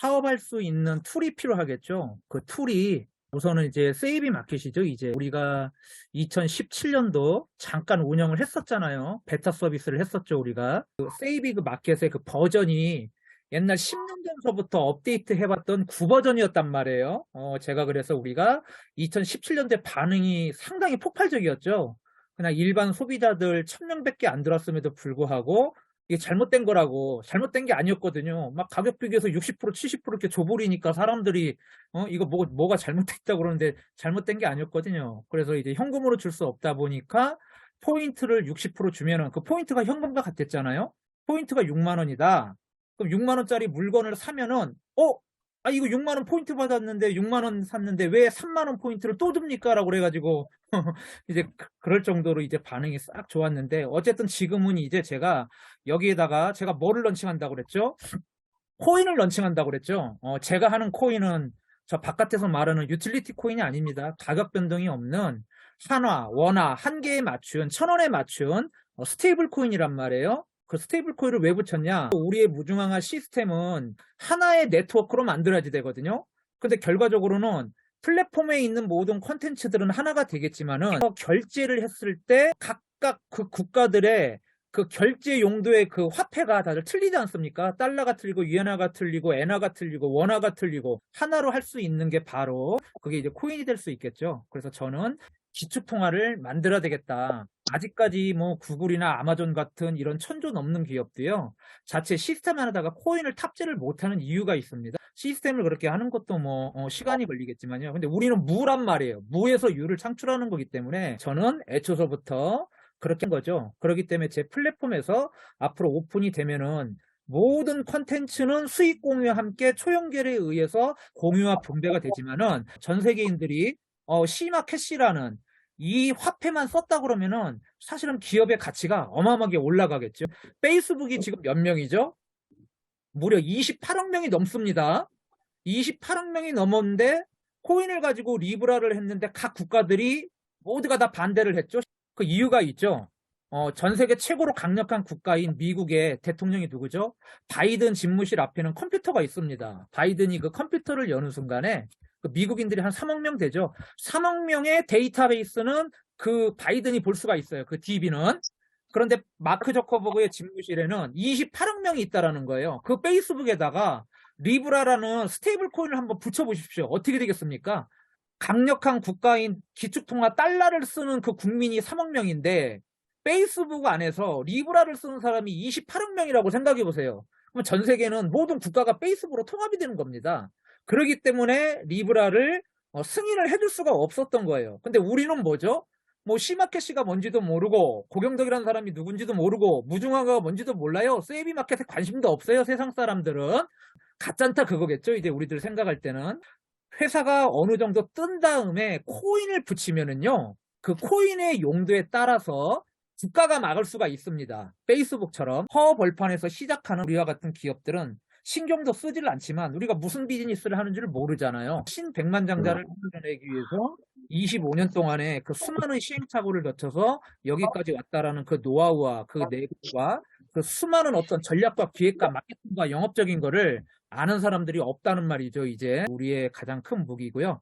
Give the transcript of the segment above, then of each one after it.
사업할 수 있는 툴이 필요하겠죠. 그 툴이 우선은 이제 세이비 마켓이죠. 이제 우리가 2017년도 잠깐 운영을 했었잖아요. 베타 서비스를 했었죠. 우리가 그 세이비 그 마켓의 그 버전이 옛날 10년 전서부터 업데이트 해봤던 9버전이었단 말이에요. 어, 제가 그래서 우리가 2017년대 반응이 상당히 폭발적이었죠. 그냥 일반 소비자들 1000명 밖에 안 들었음에도 불구하고 이게 잘못된 거라고 잘못된 게 아니었거든요. 막 가격 비교해서 60% 70% 이렇게 줘버리니까 사람들이 어 이거 뭐 뭐가 잘못됐다 그러는데 잘못된 게 아니었거든요. 그래서 이제 현금으로 줄 수 없다 보니까 포인트를 60% 주면은 그 포인트가 현금과 같았잖아요. 포인트가 6만 원이다. 그럼 6만 원짜리 물건을 사면은 어? 아 이거 6만 원 포인트 받았는데 6만 원 샀는데 왜 3만 원 포인트를 또 줍니까라고 그래가지고 이제 그- 그럴 정도로 이제 반응이 싹 좋았는데 어쨌든 지금은 이제 제가 여기에다가 제가 뭐를 런칭한다고 그랬죠? 코인을 런칭한다고 그랬죠? 어, 제가 하는 코인은 저 바깥에서 말하는 유틸리티 코인이 아닙니다. 가격 변동이 없는 한화, 원화, 한 개에 맞춘, 천 원에 맞춘 어, 스테이블 코인이란 말이에요. 그 스테이블 코인을 왜 붙였냐? 우리의 무중앙화 시스템은 하나의 네트워크로 만들어야지 되거든요. 근데 결과적으로는 플랫폼에 있는 모든 콘텐츠들은 하나가 되겠지만은 어, 결제를 했을 때 각각 그 국가들의 그 결제 용도의 그 화폐가 다들 틀리지 않습니까? 달러가 틀리고 위안화가 틀리고 엔화가 틀리고 원화가 틀리고 하나로 할 수 있는 게 바로 그게 이제 코인이 될 수 있겠죠. 그래서 저는 기축통화를 만들어야 되겠다. 아직까지 뭐 구글이나 아마존 같은 이런 천조 넘는 기업도요. 자체 시스템 하나다가 코인을 탑재를 못하는 이유가 있습니다. 시스템을 그렇게 하는 것도 뭐 어, 시간이 걸리겠지만요. 근데 우리는 무란 말이에요. 무에서 유를 창출하는 거기 때문에 저는 애초서부터 그렇게 한 거죠. 그렇기 때문에 제 플랫폼에서 앞으로 오픈이 되면은 모든 컨텐츠는 수익 공유와 함께 초연결에 의해서 공유와 분배가 되지만은 전 세계인들이 어, 시마 캐시라는 이 화폐만 썼다 그러면은 사실은 기업의 가치가 어마어마하게 올라가겠죠. 페이스북이 지금 몇 명이죠? 무려 28억 명이 넘습니다. 28억 명이 넘었는데 코인을 가지고 리브라를 했는데 각 국가들이 모두가 다 반대를 했죠. 그 이유가 있죠. 어, 전 세계 최고로 강력한 국가인 미국의 대통령이 누구죠? 바이든 집무실 앞에는 컴퓨터가 있습니다. 바이든이 그 컴퓨터를 여는 순간에 그 미국인들이 한 3억 명 되죠. 3억 명의 데이터베이스는 그 바이든이 볼 수가 있어요. 그 DB는. 그런데 마크 저커버그의 집무실에는 28억 명이 있다라는 거예요. 그 페이스북에다가 리브라라는 스테이블 코인을 한번 붙여보십시오. 어떻게 되겠습니까? 강력한 국가인 기축통화 달러를 쓰는 그 국민이 3억 명인데 페이스북 안에서 리브라를 쓰는 사람이 28억 명이라고 생각해 보세요. 그럼 전 세계는 모든 국가가 페이스북으로 통합이 되는 겁니다. 그렇기 때문에 리브라를 어, 승인을 해줄 수가 없었던 거예요. 근데 우리는 뭐죠? 뭐 시마켓이가 뭔지도 모르고 고경덕이라는 사람이 누군지도 모르고 무중화가 뭔지도 몰라요. 세이비 마켓에 관심도 없어요. 세상 사람들은 가짠타 그거겠죠. 이제 우리들 생각할 때는 회사가 어느 정도 뜬 다음에 코인을 붙이면은요. 그 코인의 용도에 따라서 국가가 막을 수가 있습니다. 페이스북처럼 허벌판에서 시작하는 우리와 같은 기업들은 신경도 쓰질 않지만 우리가 무슨 비즈니스를 하는지를 모르잖아요. 신백만장자를 만들어내기 위해서 25년 동안에 그 수많은 시행착오를 거쳐서 여기까지 왔다라는 그 노하우와 그 내부와 그 수많은 어떤 전략과 기획과 마케팅과 영업적인 거를 아는 사람들이 없다는 말이죠. 이제 우리의 가장 큰 무기고요.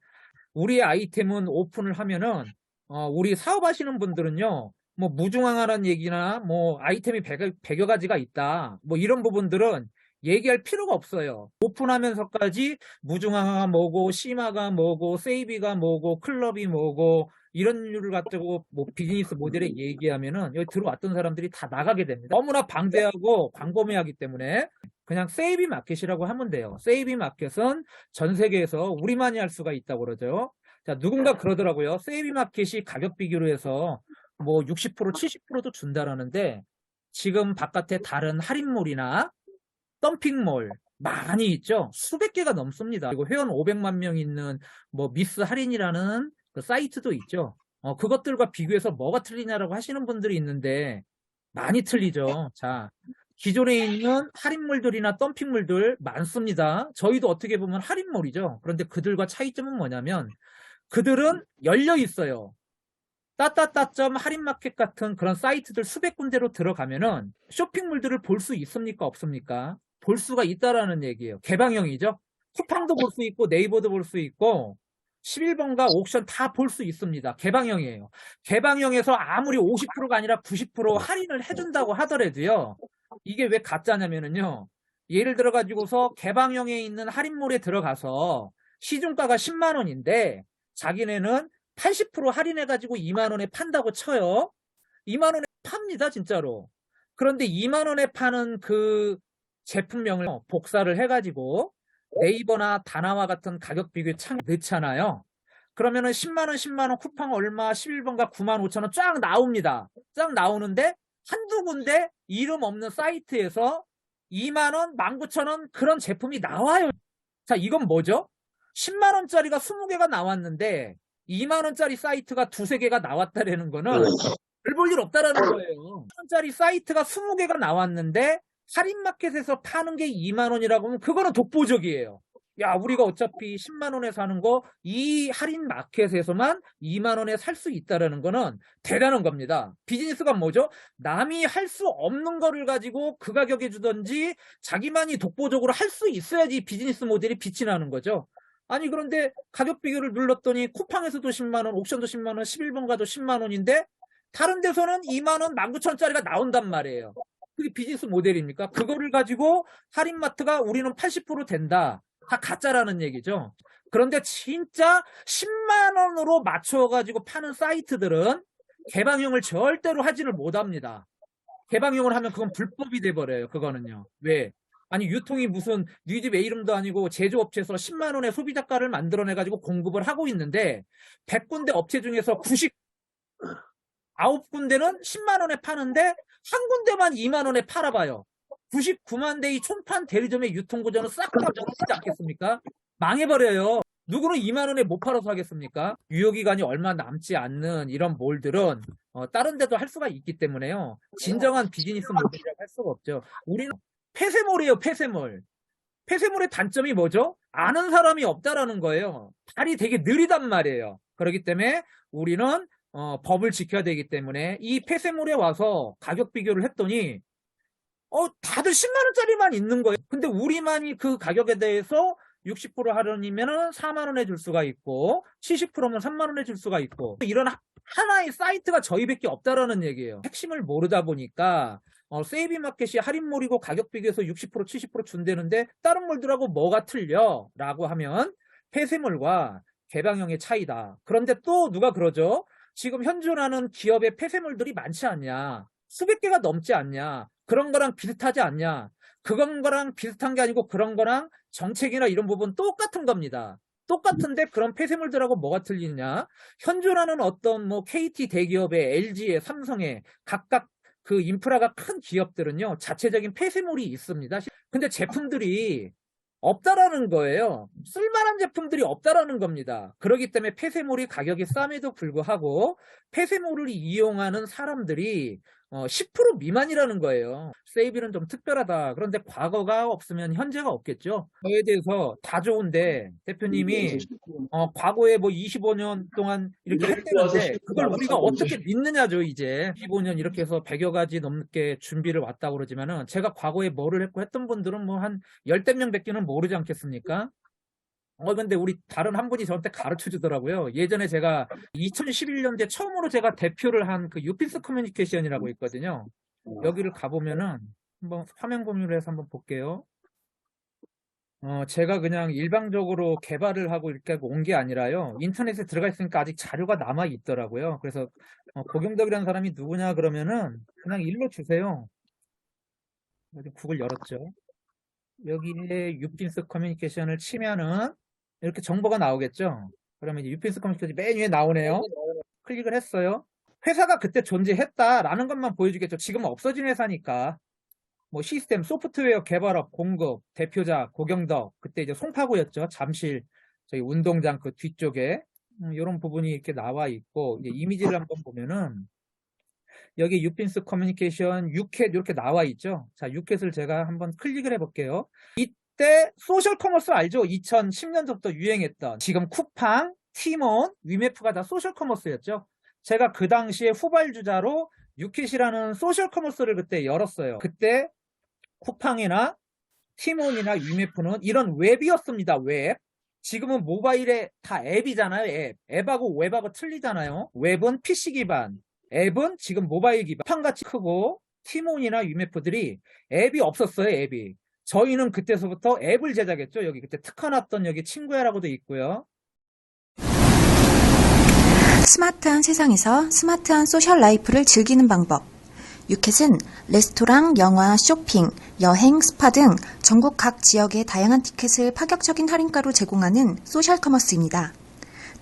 우리의 아이템은 오픈을 하면은 어, 우리 사업하시는 분들은요. 뭐 무중앙화라는 얘기나 뭐 아이템이 100여, 100여 가지가 있다. 뭐 이런 부분들은 얘기할 필요가 없어요. 오픈하면서까지 무중앙화가 뭐고 시마가 뭐고 세이비가 뭐고 클럽이 뭐고 이런 류를 가지고 뭐 비즈니스 모델에 얘기하면은 여기 들어왔던 사람들이 다 나가게 됩니다. 너무나 방대하고 광범위하기 때문에 그냥 세이비 마켓이라고 하면 돼요. 세이비 마켓은 전 세계에서 우리만이 할 수가 있다고 그러죠. 자, 누군가 그러더라고요. 세이비 마켓이 가격 비교로 해서 뭐 60% 70%도 준다라는데 지금 바깥에 다른 할인몰이나 덤핑몰 많이 있죠. 수백 개가 넘습니다. 그리고 회원 500만 명 있는 뭐 미스 할인이라는 그 사이트도 있죠. 어, 그것들과 비교해서 뭐가 틀리냐라고 하시는 분들이 있는데 많이 틀리죠. 자, 기존에 있는 할인몰들이나 덤핑몰들 많습니다. 저희도 어떻게 보면 할인몰이죠. 그런데 그들과 차이점은 뭐냐면 그들은 열려 있어요. 따따따점 할인마켓 같은 그런 사이트들 수백 군데로 들어가면은 쇼핑몰들을 볼 수 있습니까? 없습니까? 볼 수가 있다라는 얘기예요. 개방형이죠. 쿠팡도 볼 수 있고 네이버도 볼 수 있고 11번가 옥션 다 볼 수 있습니다. 개방형이에요. 개방형에서 아무리 50%가 아니라 90% 할인을 해준다고 하더라도요. 이게 왜 가짜냐면은요. 예를 들어 가지고서 개방형에 있는 할인몰에 들어가서 시중가가 10만 원인데 자기네는 80% 할인해 가지고 2만 원에 판다고 쳐요. 2만 원에 팝니다, 진짜로. 그런데 2만 원에 파는 그 제품명을 복사를 해 가지고 네이버나 다나와 같은 가격 비교에 창 넣잖아요. 그러면은 10만 원, 10만 원 쿠팡 얼마 11번가 9만 5천 원 쫙 나옵니다. 쫙 나오는데 한두 군데 이름 없는 사이트에서 2만 원, 19,000원 그런 제품이 나와요. 자, 이건 뭐죠? 10만 원짜리가 20개가 나왔는데 2만 원짜리 사이트가 두세 개가 나왔다라는 거는 별 볼 일 없다라는 거예요. 10만 원짜리 사이트가 20개가 나왔는데 할인마켓에서 파는 게 2만 원이라고 하면 그거는 독보적이에요. 야, 우리가 어차피 10만 원에 사는 거 이 할인 마켓에서만 2만 원에 살 수 있다라는 거는 대단한 겁니다. 비즈니스가 뭐죠? 남이 할 수 없는 거를 가지고 그 가격에 주던지 자기만이 독보적으로 할 수 있어야지 비즈니스 모델이 빛이 나는 거죠. 아니 그런데 가격 비교를 눌렀더니 쿠팡에서도 10만 원, 옥션도 10만 원, 11번가도 10만 원인데 다른 데서는 2만 원, 19,000원짜리가 나온단 말이에요. 그게 비즈니스 모델입니까? 그거를 가지고 할인마트가 우리는 80% 된다. 다 가짜라는 얘기죠. 그런데 진짜 10만 원으로 맞춰가지고 파는 사이트들은 개방형을 절대로 하지를 못합니다. 개방형을 하면 그건 불법이 돼버려요. 그거는요. 왜? 아니 유통이 무슨 뉴집 A 이름도 아니고 제조업체에서 10만 원의 소비자가를 만들어내가지고 공급을 하고 있는데 100군데 업체 중에서 90 9군데는 10만 원에 파는데 한 군데만 2만 원에 팔아봐요. 99만 대의 총판 대리점의 유통구조는 싹다 망치지 않겠습니까? 망해버려요. 누구는 2만 원에 못 팔아서 하겠습니까? 유효기간이 얼마 남지 않는 이런 몰들은 어, 다른 데도 할 수가 있기 때문에요. 진정한 비즈니스 모델이라고 할 수가 없죠. 우리는 폐쇄몰이에요, 폐쇄몰. 폐쇄몰의 단점이 뭐죠? 아는 사람이 없다라는 거예요. 발이 되게 느리단 말이에요. 그렇기 때문에 우리는 어, 법을 지켜야 되기 때문에 이 폐쇄몰에 와서 가격 비교를 했더니 어, 다들 10만 원짜리만 있는 거예요. 근데 우리만이 그 가격에 대해서 60% 할인이면 4만 원에 줄 수가 있고, 70%면 3만 원에 줄 수가 있고, 이런 하- 하나의 사이트가 저희밖에 없다라는 얘기예요. 핵심을 모르다 보니까, 어, 세이비 마켓이 할인몰이고 가격 비교해서 60% 70% 준다는데, 다른 몰들하고 뭐가 틀려? 라고 하면, 폐쇄몰과 개방형의 차이다. 그런데 또 누가 그러죠? 지금 현존하는 기업의 폐쇄물들이 많지 않냐? 수백 개가 넘지 않냐? 그런 거랑 비슷하지 않냐? 그건 거랑 비슷한 게 아니고 그런 거랑 정책이나 이런 부분 똑같은 겁니다. 똑같은데 그런 폐쇄물들하고 뭐가 틀리냐? 현존하는 어떤 뭐 KT 대기업의 LG의 삼성의 각각 그 인프라가 큰 기업들은요, 자체적인 폐쇄물이 있습니다. 근데 제품들이 없다라는 거예요. 쓸만한 제품들이 없다라는 겁니다. 그렇기 때문에 폐쇄물이 가격이 쌈에도 불구하고 폐쇄물을 이용하는 사람들이 어, 10% 미만이라는 거예요. 세이비는 좀 특별하다. 그런데 과거가 없으면 현재가 없겠죠. 그에 대해서 다 좋은데 대표님이 어, 과거에 뭐 25년 동안 이렇게 했다는데 그걸 우리가 어떻게 믿느냐죠, 이제. 25년 이렇게 해서 100여 가지 넘게 준비를 왔다고 그러지만은 제가 과거에 뭐를 했고 했던 분들은 뭐 한 열댓 명 밖에는 모르지 않겠습니까? 어, 근데 우리 다른 한 분이 저한테 가르쳐 주더라고요. 예전에 제가 2011년도에 처음으로 제가 대표를 한 그 유피스 커뮤니케이션이라고 있거든요. 여기를 가보면은 한번 화면 공유를 해서 한번 볼게요. 어, 제가 그냥 일방적으로 개발을 하고 이렇게 온 게 아니라요. 인터넷에 들어가 있으니까 아직 자료가 남아 있더라고요. 그래서 어, 고경덕이라는 사람이 누구냐 그러면은 그냥 일로 주세요. 구글 열었죠. 여기에 유핀스 커뮤니케이션을 치면은 이렇게 정보가 나오겠죠. 그러면 이제 유핀스 커뮤니케이션 맨 위에 나오네요. 클릭을 했어요. 회사가 그때 존재했다라는 것만 보여주겠죠. 지금은 없어진 회사니까. 뭐 시스템, 소프트웨어 개발업, 공급, 대표자, 고경덕, 그때 이제 송파구였죠. 잠실, 저희 운동장 그 뒤쪽에 이런 부분이 이렇게 나와 있고 이제 이미지를 한번 보면은 여기 유핀스 커뮤니케이션 6캣 이렇게 나와 있죠. 자, 6캣을 제가 한번 클릭을 해볼게요. 이 때 소셜 커머스 알죠? 2010년부터 유행했던 지금 쿠팡, 티몬, 위메프가 다 소셜 커머스였죠. 제가 그 당시에 후발주자로 유켓이라는 소셜 커머스를 그때 열었어요. 그때 쿠팡이나 티몬이나 유메프는 이런 웹이었습니다. 웹. 지금은 모바일에 다 앱이잖아요. 앱. 앱하고 웹하고 틀리잖아요. 웹은 PC 기반, 앱은 지금 모바일 기반. 판같이 크고 티몬이나 유메프들이 앱이 없었어요. 앱이. 저희는 그때서부터 앱을 제작했죠. 여기 그때 특화놨던 여기 친구야라고도 있고요. 스마트한 세상에서 스마트한 소셜 라이프를 즐기는 방법. 유켓은 레스토랑, 영화, 쇼핑, 여행, 스파 등 전국 각 지역의 다양한 티켓을 파격적인 할인가로 제공하는 소셜 커머스입니다.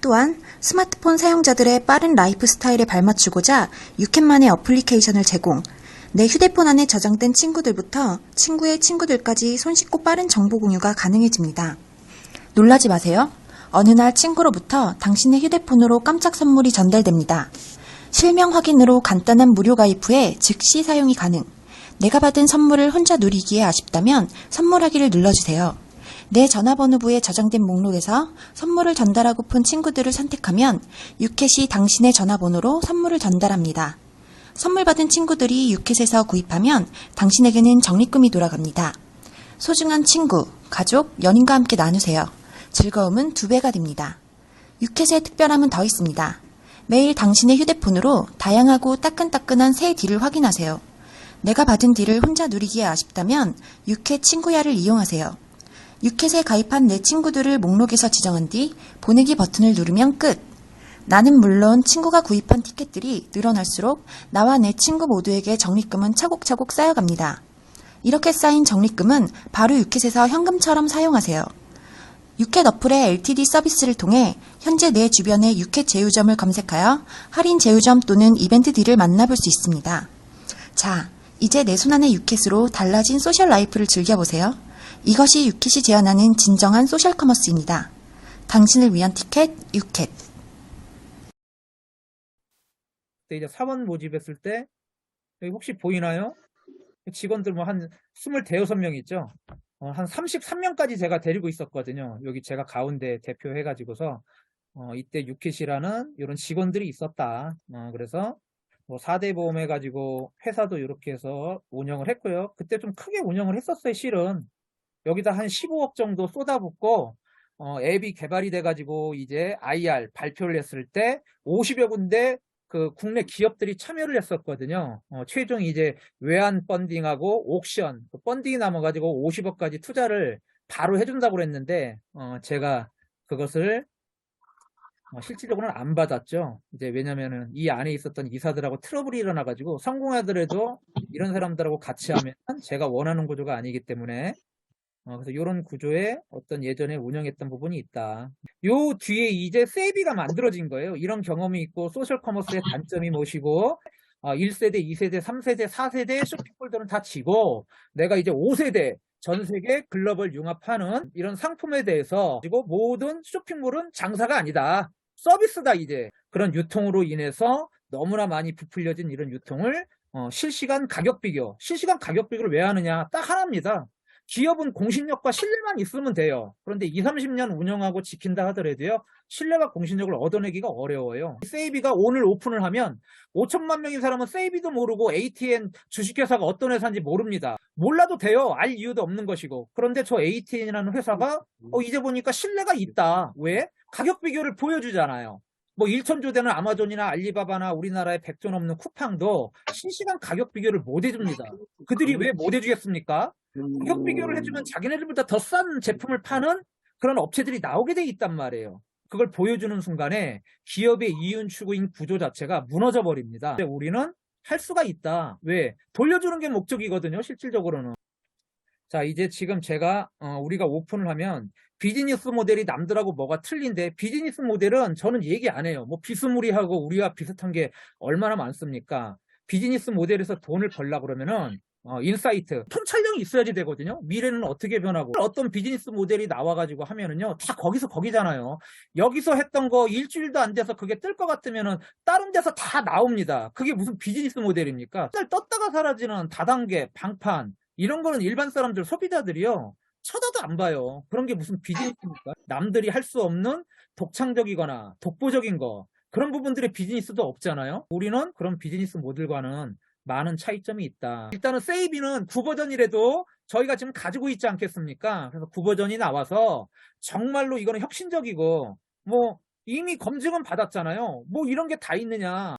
또한 스마트폰 사용자들의 빠른 라이프 스타일에 발맞추고자 유켓만의 어플리케이션을 제공, 내 휴대폰 안에 저장된 친구들부터 친구의 친구들까지 손쉽고 빠른 정보 공유가 가능해집니다. 놀라지 마세요. 어느 날 친구로부터 당신의 휴대폰으로 깜짝 선물이 전달됩니다. 실명 확인으로 간단한 무료 가입 후에 즉시 사용이 가능. 내가 받은 선물을 혼자 누리기에 아쉽다면 선물하기를 눌러주세요. 내 전화번호부에 저장된 목록에서 선물을 전달하고픈 친구들을 선택하면 유켓이 당신의 전화번호로 선물을 전달합니다. 선물 받은 친구들이 유켓에서 구입하면 당신에게는 적립금이 돌아갑니다. 소중한 친구, 가족, 연인과 함께 나누세요. 즐거움은 두 배가 됩니다. 유켓의 특별함은 더 있습니다. 매일 당신의 휴대폰으로 다양하고 따끈따끈한 새 딜을 확인하세요. 내가 받은 딜을 혼자 누리기에 아쉽다면 유켓 친구야를 이용하세요. 유켓에 가입한 내 친구들을 목록에서 지정한 뒤 보내기 버튼을 누르면 끝. 나는 물론 친구가 구입한 티켓들이 늘어날수록 나와 내 친구 모두에게 적립금은 차곡차곡 쌓여갑니다. 이렇게 쌓인 적립금은 바로 유켓에서 현금처럼 사용하세요. 유켓 어플의 LTD 서비스를 통해 현재 내 주변의 유켓 제휴점을 검색하여 할인 제휴점 또는 이벤트 딜을 만나볼 수 있습니다. 자, 이제 내 손안의 유켓으로 달라진 소셜 라이프를 즐겨보세요. 이것이 유켓이 제안하는 진정한 소셜 커머스입니다. 당신을 위한 티켓, 유켓. 그때 이제 사원 모집했을 때 혹시 보이나요? 직원들 뭐 한 26명 있죠? 어, 한 33명까지 제가 데리고 있었거든요. 여기 제가 가운데 대표해가지고서 어, 이때 유켓이라는 이런 직원들이 있었다. 어, 그래서 뭐 4대 보험 해가지고 회사도 이렇게 해서 운영을 했고요. 그때 좀 크게 운영을 했었어요, 실은. 여기다 한 15억 정도 쏟아붓고 어, 앱이 개발이 돼가지고 이제 IR 발표를 했을 때 50여 군데 그 국내 기업들이 참여를 했었거든요. 어, 최종 이제 외환 펀딩하고 옥션, 그 펀딩이 남아가지고 50억까지 투자를 바로 해준다고 그랬는데, 어, 제가 그것을 어, 실질적으로는 안 받았죠. 이제 왜냐면은 이 안에 있었던 이사들하고 트러블이 일어나가지고 성공하더라도 이런 사람들하고 같이 하면 제가 원하는 구조가 아니기 때문에 어, 그래서 이런 구조에 어떤 예전에 운영했던 부분이 있다. 요 뒤에 이제 세비가 만들어진 거예요. 이런 경험이 있고 소셜 커머스의 단점이 무엇이고 어, 1세대, 2세대, 3세대, 4세대 쇼핑몰들은 다 지고 내가 이제 5세대 전 세계 글로벌 융합하는 이런 상품에 대해서 그리고 모든 쇼핑몰은 장사가 아니다. 서비스다 이제. 그런 유통으로 인해서 너무나 많이 부풀려진 이런 유통을 어, 실시간 가격 비교. 실시간 가격 비교를 왜 하느냐? 딱 하나입니다. 기업은 공신력과 신뢰만 있으면 돼요. 그런데 2, 30년 운영하고 지킨다 하더라도요. 신뢰와 공신력을 얻어내기가 어려워요. 세이비가 오늘 오픈을 하면 5천만 명의 사람은 세이비도 모르고 ATN 주식회사가 어떤 회사인지 모릅니다. 몰라도 돼요. 알 이유도 없는 것이고. 그런데 저 ATN이라는 회사가 어, 이제 보니까 신뢰가 있다. 왜? 가격 비교를 보여주잖아요. 뭐 1천조 되는 아마존이나 알리바바나 우리나라의 100조 넘는 쿠팡도 실시간 가격 비교를 못 해줍니다. 그들이 왜 못 해주겠습니까? 가격 비교를 해주면 자기네들보다 더 싼 제품을 파는 그런 업체들이 나오게 돼 있단 말이에요. 그걸 보여주는 순간에 기업의 이윤 추구인 구조 자체가 무너져 버립니다. 우리는 할 수가 있다. 왜? 돌려주는 게 목적이거든요. 실질적으로는. 자, 이제 지금 제가 어, 우리가 오픈을 하면 비즈니스 모델이 남들하고 뭐가 틀린데 비즈니스 모델은 저는 얘기 안 해요. 뭐 비스무리하고 우리와 비슷한 게 얼마나 많습니까? 비즈니스 모델에서 돈을 벌려고 그러면은 어, 인사이트, 통찰력이 있어야지 되거든요. 미래는 어떻게 변하고 어떤 비즈니스 모델이 나와가지고 하면은요, 다 거기서 거기잖아요. 여기서 했던 거 일주일도 안 돼서 그게 뜰 것 같으면은 다른 데서 다 나옵니다. 그게 무슨 비즈니스 모델입니까? 떴다가 사라지는 다단계, 방판 이런 거는 일반 사람들 소비자들이요. 쳐다도 안 봐요. 그런 게 무슨 비즈니스입니까? 남들이 할 수 없는 독창적이거나 독보적인 거 그런 부분들의 비즈니스도 없잖아요. 우리는 그런 비즈니스 모델과는 많은 차이점이 있다. 일단은 세이비는 9버전이라도 저희가 지금 가지고 있지 않겠습니까? 그래서 9버전이 나와서 정말로 이거는 혁신적이고 뭐 이미 검증은 받았잖아요. 뭐 이런 게 다 있느냐.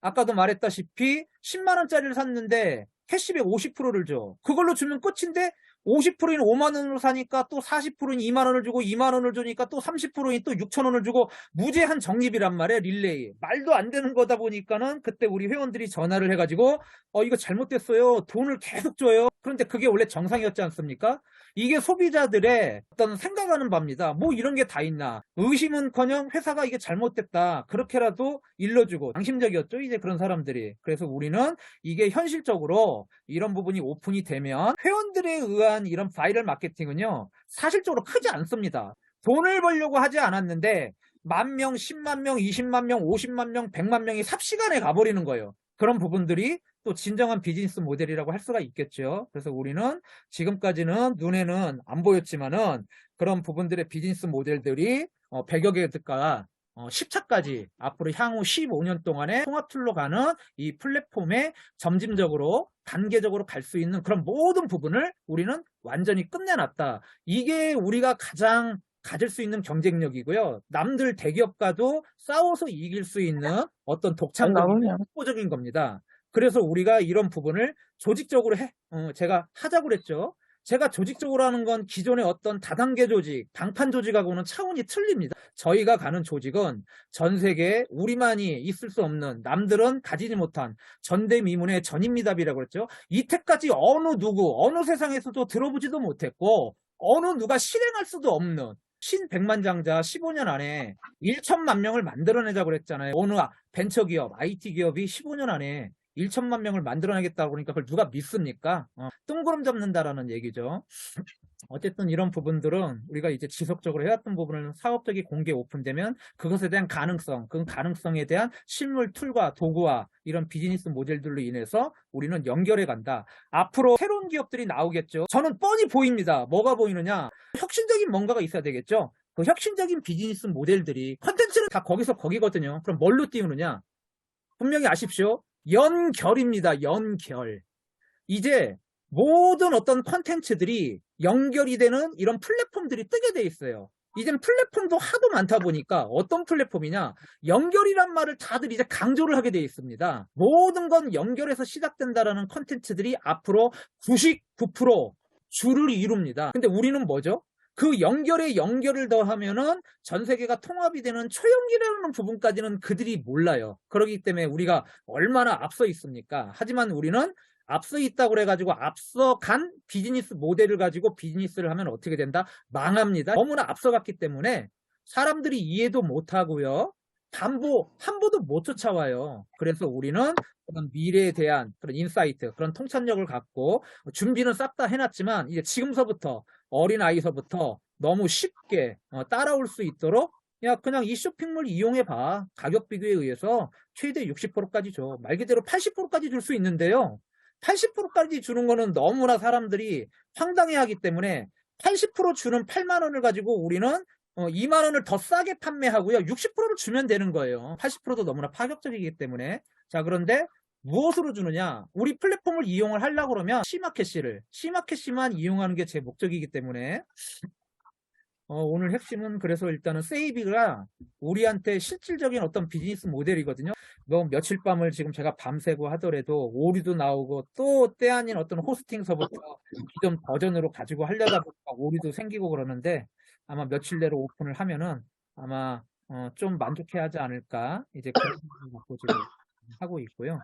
아까도 말했다시피 10만 원짜리를 샀는데 캐시백 50%를 줘. 그걸로 주면 끝인데 50%인 5만 원으로 사니까 또 40%인 2만 원을 주고 2만 원을 주니까 또 30%인 또 6천 원을 주고 무제한 적립이란 말이에요. 릴레이. 말도 안 되는 거다 보니까는 그때 우리 회원들이 전화를 해가지고 어 이거 잘못됐어요. 돈을 계속 줘요. 그런데 그게 원래 정상이었지 않습니까? 이게 소비자들의 어떤 생각하는 바입니다. 뭐 이런 게 다 있나. 의심은커녕 회사가 이게 잘못됐다. 그렇게라도 일러주고 양심적이었죠. 이제 그런 사람들이. 그래서 우리는 이게 현실적으로 이런 부분이 오픈이 되면 회원들에 의한 이런 바이럴 마케팅은요. 사실적으로 크지 않습니다. 돈을 벌려고 하지 않았는데 만 명, 10만 명, 20만 명, 50만 명, 100만 명이 삽시간에 가버리는 거예요. 그런 부분들이 또 진정한 비즈니스 모델이라고 할 수가 있겠죠. 그래서 우리는 지금까지는 눈에는 안 보였지만은 그런 부분들의 비즈니스 모델들이 어, 100여 개가 어, 10차까지 앞으로 향후 15년 동안에 통합 툴로 가는 이 플랫폼에 점진적으로 단계적으로 갈 수 있는 그런 모든 부분을 우리는 완전히 끝내놨다. 이게 우리가 가장 가질 수 있는 경쟁력이고요. 남들 대기업과도 싸워서 이길 수 있는 어떤 독창적인 확보적인 겁니다. 그래서 우리가 이런 부분을 조직적으로 해, 어, 제가 하자고 그랬죠. 제가 조직적으로 하는 건 기존의 어떤 다단계 조직, 당판 조직하고는 차원이 틀립니다. 저희가 가는 조직은 전 세계에 우리만이 있을 수 없는 남들은 가지지 못한 전대미문의 전인미답이라고 그랬죠. 이때까지 어느 누구, 어느 세상에서도 들어보지도 못했고 어느 누가 실행할 수도 없는 신백만장자 15년 안에 1천만 명을 만들어내자고 그랬잖아요. 어느 벤처기업, IT 기업이 15년 안에 1천만 명을 만들어내겠다고 그러니까 그걸 누가 믿습니까? 어, 뜬구름 잡는다라는 얘기죠. 어쨌든 이런 부분들은 우리가 이제 지속적으로 해왔던 부분을 사업적이 공개 오픈되면 그것에 대한 가능성, 그 가능성에 대한 실물 툴과 도구와 이런 비즈니스 모델들로 인해서 우리는 연결해 간다. 앞으로 새로운 기업들이 나오겠죠. 저는 뻔히 보입니다. 뭐가 보이느냐? 혁신적인 뭔가가 있어야 되겠죠. 그 혁신적인 비즈니스 모델들이 컨텐츠는 다 거기서 거기거든요. 그럼 뭘로 띄우느냐? 분명히 아십시오. 연결입니다. 연결. 이제 모든 어떤 컨텐츠들이 연결이 되는 이런 플랫폼들이 뜨게 돼 있어요. 이젠 플랫폼도 하도 많다 보니까 어떤 플랫폼이냐 연결이란 말을 다들 이제 강조를 하게 돼 있습니다. 모든 건 연결해서 시작된다라는 컨텐츠들이 앞으로 99% 줄을 이룹니다. 근데 우리는 뭐죠? 그 연결에 연결을 더하면은 전 세계가 통합이 되는 초연기라는 부분까지는 그들이 몰라요. 그렇기 때문에 우리가 얼마나 앞서 있습니까? 하지만 우리는 앞서 있다고 그래가지고 앞서간 비즈니스 모델을 가지고 비즈니스를 하면 어떻게 된다? 망합니다. 너무나 앞서갔기 때문에 사람들이 이해도 못하고요. 담보 한 보도 못 쫓아와요. 그래서 우리는 그런 미래에 대한 그런 인사이트, 그런 통찰력을 갖고 준비는 싹 다 해놨지만 이제 지금서부터 어린 아이서부터 너무 쉽게 어, 따라올 수 있도록 야 그냥 이 쇼핑몰 이용해 봐. 가격 비교에 의해서 최대 60%까지 줘. 말 그대로 80%까지 줄 수 있는데요. 80%까지 주는 거는 너무나 사람들이 황당해하기 때문에 80% 주는 8만 원을 가지고 우리는 어, 2만 원을 더 싸게 판매하고요. 60%를 주면 되는 거예요. 80%도 너무나 파격적이기 때문에. 자, 그런데 무엇으로 주느냐? 우리 플랫폼을 이용을 하려고 그러면 C마켓시를, C마켓시만 이용하는 게 제 목적이기 때문에 어, 오늘 핵심은 그래서 일단은 세이비가 우리한테 실질적인 어떤 비즈니스 모델이거든요. 뭐 며칠 밤을 지금 제가 밤새고 하더라도 오류도 나오고 또 때 아닌 어떤 호스팅서부터 기존 버전으로 가지고 하려다 보니까 오류도 생기고 그러는데 아마 며칠 내로 오픈을 하면은 아마 어, 좀 만족해 하지 않을까 이제 그런 생각을 갖고 지금 하고 있고요.